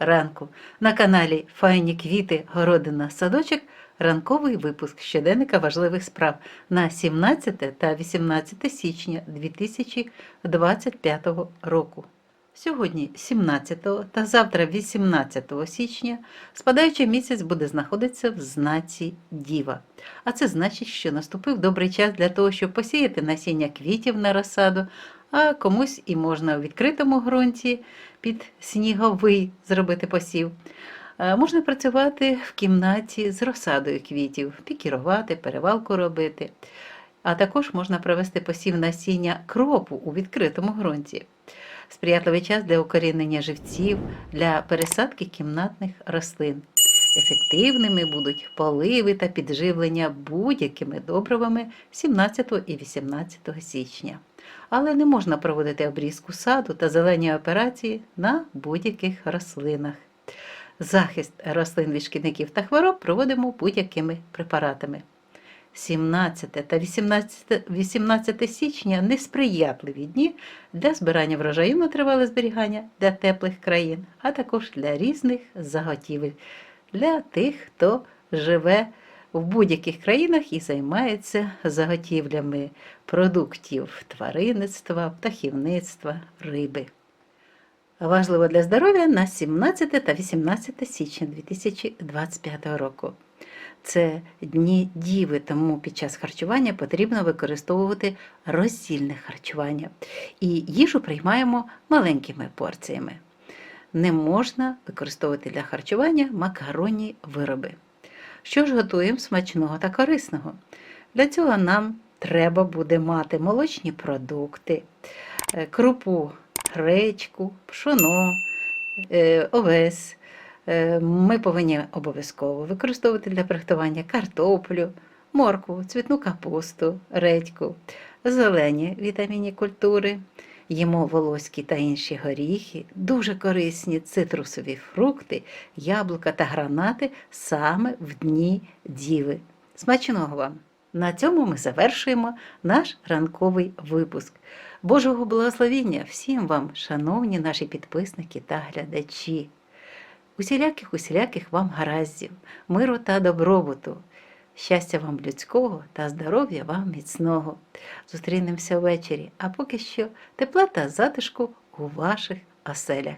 ранку. На каналі Файні квіти, городина, садочок. Ранковий випуск щоденника важливих справ на 17 та 18 січня 2025 року. Сьогодні, 17 та завтра, 18 січня, спадаючий місяць буде знаходитися в знаці Діва. А це значить, що наступив добрий час для того, щоб посіяти насіння квітів на розсаду, а комусь і можна у відкритому ґрунті під сніговий зробити посів. Е, Можна працювати в кімнаті з розсадою квітів, пікірувати, перевалку робити. А також можна провести посів насіння кропу у відкритому ґрунті. Сприятливий час для укорінення живців, для пересадки кімнатних рослин. Ефективними будуть поливи та підживлення будь-якими добривами 17 і 18 січня. Але не можна проводити обрізку саду та зелені операції на будь-яких рослинах. Захист рослин від шкідників та хвороб проводимо будь-якими препаратами. 17 та 18, 18 січня несприятливі дні для збирання врожаю на тривале зберігання для теплих країн, а також для різних заготівель, для тих, хто живе в будь-яких країнах і займається заготівлями продуктів тваринництва, птахівництва, риби. Важливо для здоров'я на 17 та 18 січня 2025 року. Це дні діви, тому під час харчування потрібно використовувати роздільне харчування. І їжу приймаємо маленькими порціями. Не можна використовувати для харчування макаронні вироби. Що ж готуємо смачного та корисного? Для цього нам треба буде мати молочні продукти, е, крупу, гречку, пшоно, е, овес. Е, Ми повинні обов'язково використовувати для приготування картоплю, моркву, цвітну капусту, редьку, зелені вітамінні культури, їмо волоські та інші горіхи, дуже корисні цитрусові фрукти, яблука та гранати саме в дні діви. Смачного вам! На цьому ми завершуємо наш ранковий випуск. Божого благословіння всім вам, шановні наші підписники та глядачі. Усіляких усіляких вам гараздів, миру та добробуту, щастя вам людського та здоров'я вам міцного. Зустрінемося ввечері, а поки що тепла та затишку у ваших оселях.